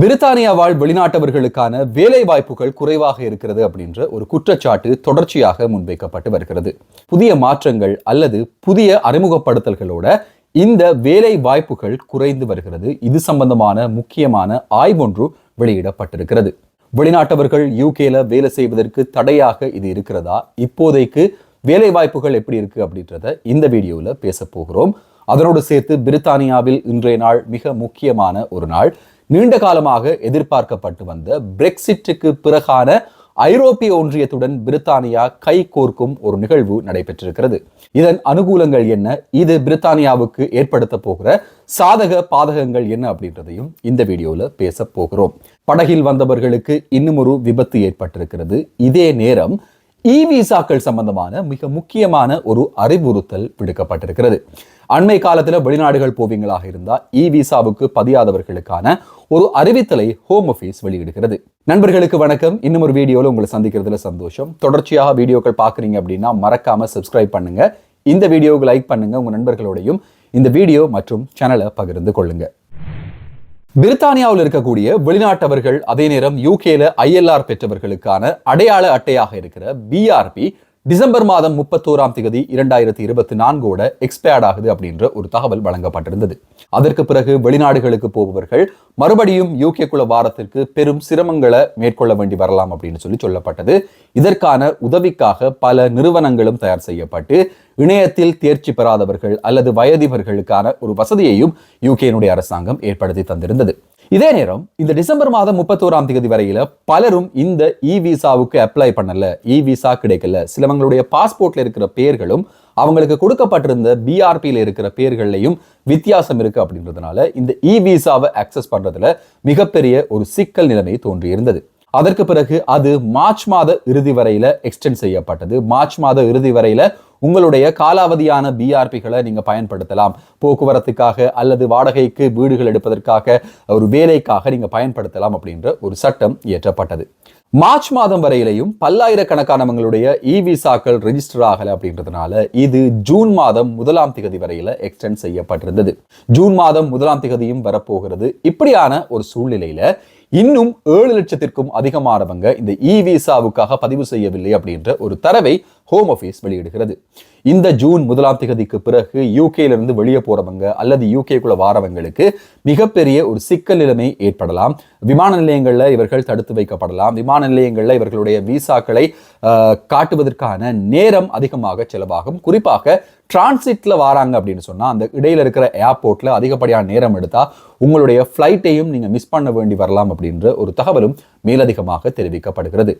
பிரித்தானியா வாழ் வெளிநாட்டவர்களுக்கான வேலை வாய்ப்புகள் குறைவாக இருக்கிறது அப்படின்ற ஒரு குற்றச்சாட்டு தொடர்ச்சியாக முன்வைக்கப்பட்டு வருகிறது. புதிய மாற்றங்கள் அல்லது புதிய அறிமுகப்படுத்தல்களோட இந்த வேலை வாய்ப்புகள் குறைந்து வருகிறது. இது சம்பந்தமான முக்கியமான ஆய்வொன்று வெளியிடப்பட்டிருக்கிறது. வெளிநாட்டவர்கள் யூகேல வேலை செய்வதற்கு தடையாக இது இருக்கிறதா? இப்போதைக்கு வேலை வாய்ப்புகள் எப்படி இருக்கு அப்படின்றத இந்த வீடியோவில் பேச போகிறோம். அதனோடு சேர்த்து பிரித்தானியாவில் இன்றைய நாள் மிக முக்கியமான ஒரு நாள். நீண்ட காலமாக எதிர்பார்க்கப்பட்டு வந்த பிரெக்சிட்டுக்கு பிறகான ஐரோப்பிய ஒன்றியத்துடன் பிரித்தானியா கை கோர்க்கும் ஒரு நிகழ்வு நடைபெற்றிருக்கிறது. இதன் அனுகூலங்கள் என்ன? இது பிரித்தானியாவுக்கு ஏற்படுத்த போகிற சாதக பாதகங்கள் என்ன அப்படின்றதையும் இந்த வீடியோவில் பேச போகிறோம். படகில் வந்தவர்களுக்கு இன்னும் ஒரு விபத்து ஏற்பட்டிருக்கிறது. இதே நேரம் இ விசாக்கள் சம்பந்தமான மிக முக்கியமான ஒரு அறிவுறுத்தல் விடுக்கப்பட்டிருக்கிறது. அண்மை காலத்தில் வெளிநாடுகள் போவீங்களாக இருந்தால் இ விசாவுக்கு பதியாதவர்களுக்கான ஒரு அறிவித்தலை ஹோம் ஆஃபீஸ் வெளியிடுகிறது. நண்பர்களுக்கு வணக்கம். இன்னும் ஒரு வீடியோவில் உங்களை சந்திக்கிறதுல சந்தோஷம். தொடர்ச்சியாக வீடியோக்கள் பார்க்குறீங்க அப்படின்னா மறக்காம சப்ஸ்கிரைப் பண்ணுங்க. இந்த வீடியோவுக்கு லைக் பண்ணுங்க. உங்கள் நண்பர்களோடையும் இந்த வீடியோ மற்றும் சேனலை பகிர்ந்து கொள்ளுங்கள் பிரித்தானியாவில் இருக்கக்கூடிய வெளிநாட்டவர்கள் அதே நேரம் யூகேல ஐஎல்ஆர் பெற்றவர்களுக்கான அடையாள அட்டையாக இருக்கிற பிஆர்பி டிசம்பர் மாதம் முப்பத்தோராம் தேதி இரண்டாயிரத்தி இருபத்தி நான்கோட எக்ஸ்பயர்ட் ஆகுது அப்படின்ற ஒரு தகவல் வழங்கப்பட்டிருந்தது. அதற்கு பிறகு வெளிநாடுகளுக்கு போபவர்கள் மறுபடியும் யூகேக்குள்ள வாரத்திற்கு பெரும் சிரமங்களை மேற்கொள்ள வேண்டி வரலாம் அப்படின்னு சொல்லி சொல்லப்பட்டது. இதற்கான உதவிக்காக பல நிறுவனங்களும் தயார் செய்யப்பட்டு இணையத்தில் தேர்ச்சி பெறாதவர்கள் அல்லது வயதிபர்களுக்கான ஒரு வசதியையும் யூகேனுடைய அரசாங்கம் ஏற்படுத்தி தந்திருந்தது. இதே நேரம் இந்த டிசம்பர் மாதம் முப்பத்தோராம் தேதி வரையில பலரும் இந்த இ விசாவுக்கு அப்ளை பண்ணல இ விசா கிடைக்கல. சிலவங்களுடைய பாஸ்போர்ட்ல இருக்கிற பெயர்களும் அவங்களுக்கு கொடுக்கப்பட்டிருந்த பிஆர்பியில் இருக்கிற பெயர்கள்லையும் வித்தியாசம் இருக்கு அப்படின்றதுனால இந்த இ விசாவை அக்சஸ் பண்றதுல மிகப்பெரிய ஒரு சிக்கல் நிலைமை தோன்றியிருந்தது. அதற்கு பிறகு அது மார்ச் மாத இறுதி வரையில எக்ஸ்டெண்ட் செய்யப்பட்டது. மார்ச் மாத இறுதி வரையில உங்களுடைய காலாவதியான பிஆர்பிகளை நீங்கள் பயன்படுத்தலாம். போக்குவரத்துக்காக அல்லது வாடகைக்கு வீடுகள் எடுப்பதற்காக ஒரு வேலைக்காக நீங்கள் பயன்படுத்தலாம் அப்படின்ற ஒரு சட்டம் இயற்றப்பட்டது. மார்ச் மாதம் வரையிலையும் பல்லாயிரக்கணக்கானவங்களுடைய இ விசாக்கள் ரெஜிஸ்டர் ஆகலை அப்படின்றதுனால இது ஜூன் மாதம் முதலாம் திகதி வரையில எக்ஸ்டெண்ட் செய்யப்பட்டிருந்தது. ஜூன் மாதம் முதலாம் திகதியும் வரப்போகிறது. இப்படியான ஒரு சூழ்நிலையில இன்னும் ஏழு லட்சத்திற்கும் அதிகமானவங்க இந்த இ விசாவுக்காக பதிவு செய்யவில்லை அப்படின்ற ஒரு தரவை ஹோம் ஆஃபீஸ் வெளியிடுகிறது. இந்த ஜூன் முதலாம் திகதிக்கு பிறகு யூகேலிருந்து வெளியே போறவங்க அல்லது யூகேக்குள்ள வாரவங்களுக்கு மிகப்பெரிய ஒரு சிக்கல் நிலைமை ஏற்படலாம். விமான நிலையங்களில் இவர்கள் தடுத்து வைக்கப்படலாம். விமான நிலையங்களில் இவர்களுடைய விசாக்களை காட்டுவதற்கான நேரம் அதிகமாக செலவாகும். குறிப்பாக டிரான்சிட்ல வராங்க அப்படின்னு சொன்னா அந்த இடையில இருக்கிற ஏர்போர்ட்ல அதிகப்படியான நேரம் எடுத்தா உங்களுடைய ஃப்ளைட்டையும் நீங்க மிஸ் பண்ண வேண்டி வரலாம் அப்படின்ற ஒரு தகவலும் மேலதிகமாக தெரிவிக்கப்படுகிறது.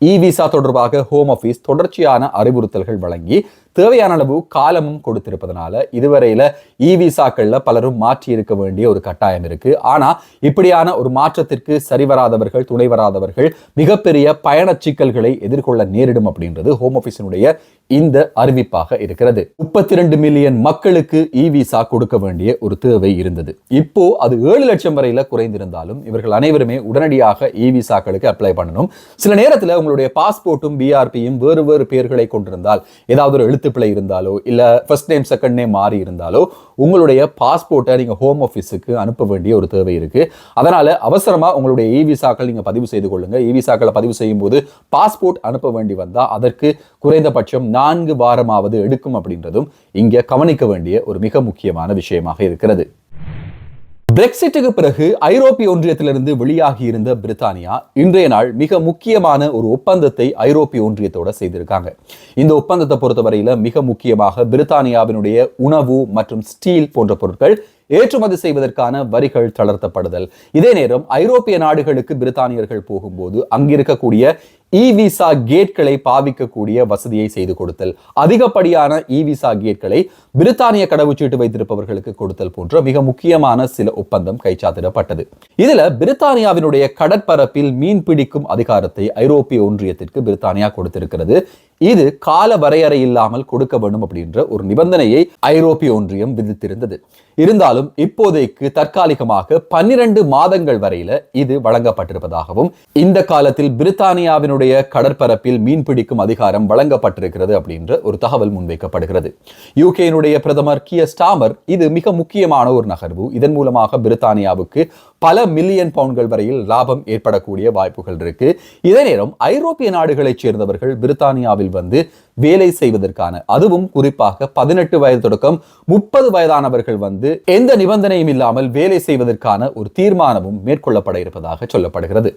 இ விசா தொடர்பாக ஹோம் ஆஃபீஸ் தொடர்ச்சியான அறிவுறுத்தல்கள் வழங்கி தேவையான அளவு காலமும் கொடுத்திருப்பதனால இதுவரையில இ விசாக்கள்ல பலரும் மாற்றி இருக்க வேண்டிய ஒரு கட்டாயம் இருக்கு. ஆனா இப்படியான ஒரு மாற்றத்திற்கு சரிவராதவர்கள் துணை வராதவர்கள் மிகப்பெரிய பயண சிக்கல்களை எதிர்கொள்ள நேரிடும் அப்படின்றது ஹோம் ஆஃபீஸினுடைய இந்த அறிவிப்பாக இருக்கிறது. முப்பத்தி ரெண்டு மில்லியன் மக்களுக்கு இ விசா கொடுக்க வேண்டிய ஒரு தேவை இருந்தது. இப்போ அது ஏழு லட்சம் வரையில குறைந்திருந்தாலும் இவர்கள் அனைவருமே உடனடியாக இ விசாக்களுக்கு அப்ளை பண்ணணும். சில நேரத்தில் உங்களுடைய பாஸ்போர்ட்டும் பிஆர்பியும் வேறு வேறு பெயர்களை கொண்டிருந்தால் ஏதாவது ஒரு எழுத்துப்பிழை இருந்தாலோ இல்லை ஃபர்ஸ்ட் நேம் செகண்ட் நேம் மாறி இருந்தாலோ உங்களுடைய பாஸ்போர்ட்டை நீங்க ஹோம் ஆஃபீஸுக்கு அனுப்ப வேண்டிய ஒரு தேவை இருக்கு. அதனால அவசரமா உங்களுடைய இ விசாக்கள் நீங்கள் பதிவு செய்து கொள்ளுங்கள் இ e விசாக்களை பதிவு செய்யும் போது பாஸ்போர்ட் அனுப்ப வேண்டி வந்தால் அதற்கு குறைந்தபட்சம் நான்கு வாரமாவது எடுக்கும் அப்படின்றதும் இங்கே கவனிக்க வேண்டிய ஒரு மிக முக்கியமான விஷயமாக இருக்கிறது. பிரெக்சிட்டுக்கு பிறகு ஐரோப்பிய ஒன்றியத்திலிருந்து வெளியாகி இருந்த பிரித்தானியா இன்றைய நாள் மிக முக்கியமான ஒரு ஒப்பந்தத்தை ஐரோப்பிய ஒன்றியத்தோட செய்திருக்காங்க. இந்த ஒப்பந்தத்தை பொறுத்தவரையில மிக முக்கியமாக பிரித்தானியாவினுடைய உணவு மற்றும் ஸ்டீல் போன்ற பொருட்கள் ஏற்றுமதி செய்வதற்கான வரிகள் தளர்த்தப்படுதல். இதே நேரம் ஐரோப்பிய நாடுகளுக்கு பிரித்தானியர்கள் போகும்போது அங்கிருக்கக்கூடிய இ விசா கேட்களை பாவிக்கக்கூடிய வசதியை செய்து கொடுத்தல். அதிகப்படியான இ விசா கேட்களை பிரித்தானிய கடவுச்சீட்டு வைத்திருப்பவர்களுக்கு கொடுத்தல் போன்ற மிக முக்கியமான சில ஒப்பந்தம் கைச்சாத்திடப்பட்டது. இதுல பிரித்தானியாவினுடைய கடற்பரப்பில் மீன் பிடிக்கும் அதிகாரத்தை ஐரோப்பிய ஒன்றியத்திற்கு பிரித்தானியா கொடுத்திருக்கிறது. இது கால வரையறை இல்லாமல் கொடுக்க வேண்டும் அப்படின்ற ஒரு நிபந்தனையை ஐரோப்பிய ஒன்றியம் விதித்திருந்தது. இருந்தாலும் இப்போதைக்கு தற்காலிகமாக பன்னிரண்டு மாதங்கள் வரையில இது வழங்கப்பட்டிருப்பதாகவும் இந்த காலத்தில் பிரித்தானியாவினுடைய கடற்பரப்பில் மீன் பிடிக்கும் அதிகாரம் வழங்கப்பட்டிருக்கிறது அப்படின்ற ஒரு தகவல் முன்வைக்கப்படுகிறது. யூகேனுடைய பிரதமர் கிய ஸ்டாமர் இது மிக முக்கியமான ஒரு நகர்வு. இதன் மூலமாக பிரித்தானியாவுக்கு பல மில்லியன் பவுண்ட்கள் வரையில் லாபம் ஏற்படக்கூடிய வாய்ப்புகள் இருக்கு. இதே நேரம் ஐரோப்பிய நாடுகளைச் சேர்ந்தவர்கள் பிரித்தானியாவில் இந்தியாவில் வந்து வேலை செய்வதற்கான அதுவும் குறிப்பாக பதினெட்டு வயது தொடக்கம் முப்பது வயதானவர்கள் வந்து எந்த நிபந்தனையும் இல்லாமல் வேலை செய்வதற்கான ஒரு தீர்மானமும் மேற்கொள்ளப்பட இருப்பதாக சொல்லப்படுகிறது.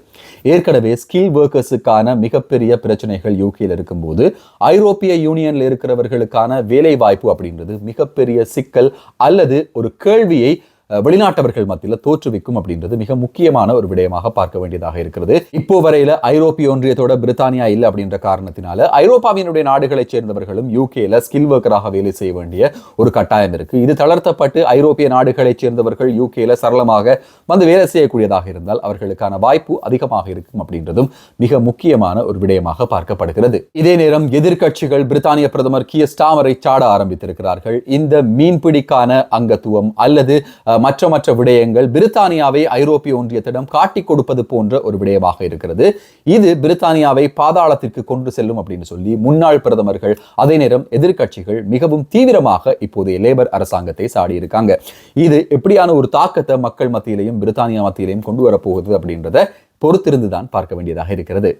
ஏற்கனவே ஸ்கில் ஒர்க்கர்ஸுக்கான மிகப்பெரிய பிரச்சனைகள் யூகேல இருக்கும்போது ஐரோப்பிய யூனியன்ல இருக்கிறவர்களுக்கான வேலை வாய்ப்பு அப்படின்றது மிகப்பெரிய சிக்கல் அல்லது ஒரு கேள்வியை வெளிநாட்டவர்கள் மத்தியில் தோற்றுவிக்கும் அப்படின்றது மிக முக்கியமான ஒரு விடயமாக பார்க்க வேண்டியதாக இருக்கிறது. இப்போ வரையில ஐரோப்பிய ஒன்றியத்தோட பிரித்தானியா இல்லை அப்படின்ற காரணத்தினால ஐரோப்பாவினுடைய நாடுகளைச் சேர்ந்தவர்களும் யூகேல ஸ்கில் ஒர்க்கராக வேலை செய்ய வேண்டிய ஒரு கட்டாயம் இருக்கு. இது தளர்த்தப்பட்டு ஐரோப்பிய நாடுகளைச் சேர்ந்தவர்கள் யூகேல சரளமாக வந்து வேலை செய்யக்கூடியதாக இருந்தால் அவர்களுக்கான வாய்ப்பு அதிகமாக இருக்கும் அப்படின்றதும் மிக முக்கியமான ஒரு விடயமாக பார்க்கப்படுகிறது. இதே நேரம் எதிர்கட்சிகள் பிரித்தானிய பிரதமர் கிய ஸ்டாமரை சாட ஆரம்பித்திருக்கிறார்கள். இந்த மீன்பிடிக்கான அங்கத்துவம் அல்லது மற்ற மற்ற விடயங்கள் பிரித்தானியாவை ஐரோப்பிய ஒன்றியத்திடம் காட்டிக் கொடுப்பது போன்ற ஒரு விடயமாக இருக்கிறது. இது பிரித்தானியாவை பாதாளத்திற்கு கொண்டு செல்லும் அப்படின்னு சொல்லி முன்னாள் பிரதமர்கள் அதே நேரம் எதிர்கட்சிகள் மிகவும் தீவிரமாக இப்போதைய லேபர் அரசாங்கத்தை சாடியிருக்காங்க. இது எப்படியான ஒரு தாக்கத்தை மக்கள் மத்தியிலையும் பிரித்தானியா மத்தியிலையும் கொண்டு வரப்போகுது அப்படின்றத பொறுத்திருந்துதான் பார்க்க வேண்டியதாக இருக்கிறது.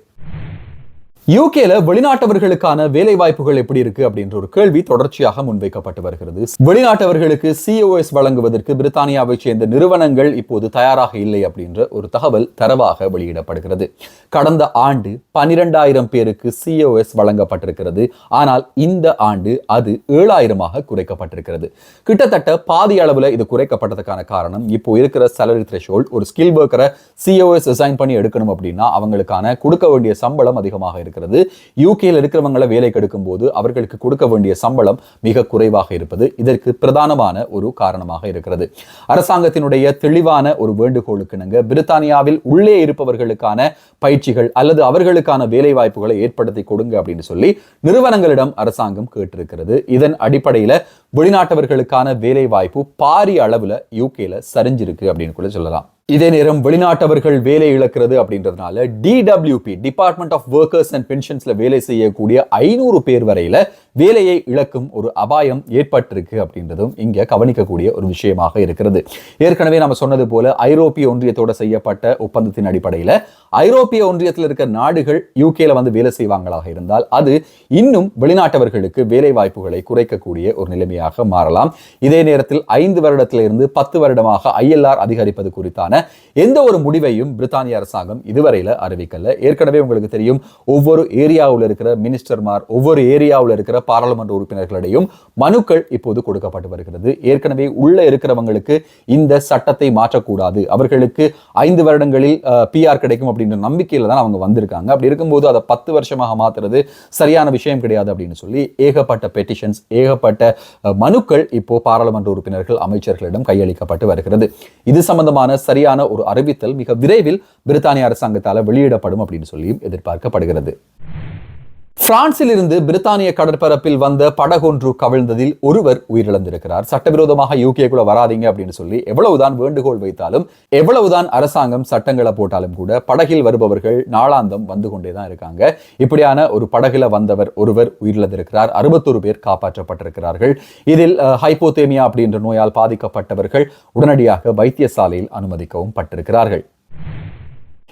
யூகேல வெளிநாட்டவர்களுக்கான வேலை வாய்ப்புகள் எப்படி இருக்கு அப்படின்ற ஒரு கேள்வி தொடர்ச்சியாக முன்வைக்கப்பட்டு வருகிறது. வெளிநாட்டவர்களுக்கு சிஓஎஸ் வழங்குவதற்கு பிரித்தானியாவை சேர்ந்த நிறுவனங்கள் இப்போது தயாராக இல்லை அப்படின்ற ஒரு தகவல் தரவாக வெளியிடப்படுகிறது. கடந்த ஆண்டு பனிரெண்டாயிரம் பேருக்கு சிஓஎஸ் வழங்கப்பட்டிருக்கிறது. ஆனால் இந்த ஆண்டு அது ஏழாயிரமாக குறைக்கப்பட்டிருக்கிறது. கிட்டத்தட்ட பாதி அளவில் இது குறைக்கப்பட்டதுக்கான காரணம் இப்போ இருக்கிற சேலரி த்ரெஷோல்ட் ஒரு ஸ்கில் ஒர்க்கரை சிஓஎஸ் டிசைன் பண்ணி எடுக்கணும் அப்படின்னா அவங்களுக்கான கொடுக்க வேண்டிய சம்பளம் அதிகமாக இருக்கு இருக்கிறது. யூகேயில் இருக்கிறவங்களை வேலை கெடுக்கும் போது அவர்களுக்கு கொடுக்க வேண்டிய சம்பளம் மிக குறைவாக இருப்பது இதற்கு பிரதானமான ஒரு காரணமாக இருக்கிறது. அரசாங்கத்தினுடைய தெளிவான ஒரு வேண்டுகோளுக்கு இணங்க பிரித்தானியாவில் உள்ளே இருப்பவர்களுக்கான பயிற்சிகள் அல்லது அவர்களுக்கான வேலை வாய்ப்புகளை ஏற்படுத்தி கொடுங்க அப்படின்னு சொல்லி நிறுவனங்களிடம் அரசாங்கம் கேட்டிருக்கிறது. இதன் அடிப்படையில் வெளிநாட்டவர்களுக்கான வேலைவாய்ப்பு பாரிய அளவில் யூகேல சரிஞ்சிருக்கு அப்படின்னு கூட சொல்லலாம். இதே நேரம் வெளிநாட்டவர்கள் வேலை இழக்கிறது அப்படின்றதுனால DWP department of workers and பென்ஷன்ஸ்ல வேலை செய்யக்கூடிய ஐநூறு பேர் வரையில வேலையை இழக்கும் ஒரு அபாயம் ஏற்பட்டிருக்கு அப்படின்றதும் இங்க கவனிக்கக்கூடிய ஒரு விஷயமாக இருக்கிறது. ஏற்கனவே நம்ம சொன்னது போல ஐரோப்பிய ஒன்றியத்தோட செய்யப்பட்ட ஒப்பந்தத்தின் அடிப்படையில் ஐரோப்பிய ஒன்றியத்தில் இருக்கிற நாடுகள் யூகேல வந்து வேலை செய்வாங்களாக இருந்தால் அது இன்னும் வெளிநாட்டவர்களுக்கு வேலை வாய்ப்புகளை குறைக்கக்கூடிய ஒரு நிலைமையாக மாறலாம். இதே நேரத்தில் ஐந்து வருடத்திலிருந்து பத்து வருடமாக ஐஎல்ஆர் அதிகரிப்பது குறித்தான எந்த ஒரு முடிவையும் பிரித்தானிய அரசாங்கம் இதுவரையில் அறிவிக்கல. ஏற்கனவே உங்களுக்கு தெரியும் ஒவ்வொரு ஏரியாவில் இருக்கிற மினிஸ்டர்மார் ஒவ்வொரு ஏரியாவில் இருக்கிற பாராளுமன்ற உறுப்பினர்களிடையும் மனுக்கள் இப்போது கொடுக்கப்பட்டு வருகிறது. ஏற்கனவே உள்ள இருக்கிறவங்களுக்கு இந்த சட்டத்தை மாற்றக்கூடாது. அவர்களுக்கு ஐந்து வருடங்களில் பிஆர் கிடைக்கும் அப்படின்ற நம்பிக்கையில் தான் அவங்க வந்திருக்காங்க. அப்படி இருக்கும்போது அதை பத்து வருஷமாக மாத்துறது சரியான விஷயம் கிடையாது அப்படின்னு சொல்லி ஏகப்பட்ட பெட்டிஷன்ஸ் ஏகப்பட்ட மனுக்கள் இப்போ பாராளுமன்ற உறுப்பினர்கள் அமைச்சர்களிடம் கையளிக்கப்பட்டு வருகிறது. இது சம்பந்தமான சரியான சரியான ஒரு அறிவித்தல் மிக விரைவில் பிரித்தானிய அரசாங்கத்தால் வெளியிடப்படும் அப்படின்னு சொல்லியும் எதிர்பார்க்கப்படுகிறது. பிரான்சில் இருந்து பிரித்தானிய கடற்பரப்பில் வந்த படகொன்று கவிழ்ந்ததில் ஒருவர் உயிரிழந்திருக்கிறார். சட்டவிரோதமாக யூகேக்குள்ள வராதிங்க அப்படின்னு சொல்லி எவ்வளவுதான் வேண்டுகோள் வைத்தாலும் எவ்வளவுதான் அரசாங்கம் சட்டங்களை போட்டாலும் கூட படகில் வருபவர்கள் நாளாந்தம் வந்து கொண்டே தான் இருக்காங்க. இப்படியான ஒரு படகுல வந்தவர் ஒருவர் உயிரிழந்திருக்கிறார். அறுபத்தொரு பேர் காப்பாற்றப்பட்டிருக்கிறார்கள். இதில் ஹைப்போதேமியா அப்படின்ற நோயால் பாதிக்கப்பட்டவர்கள் உடனடியாக வைத்தியசாலையில் அனுமதிக்கவும் பட்டிருக்கிறார்கள்.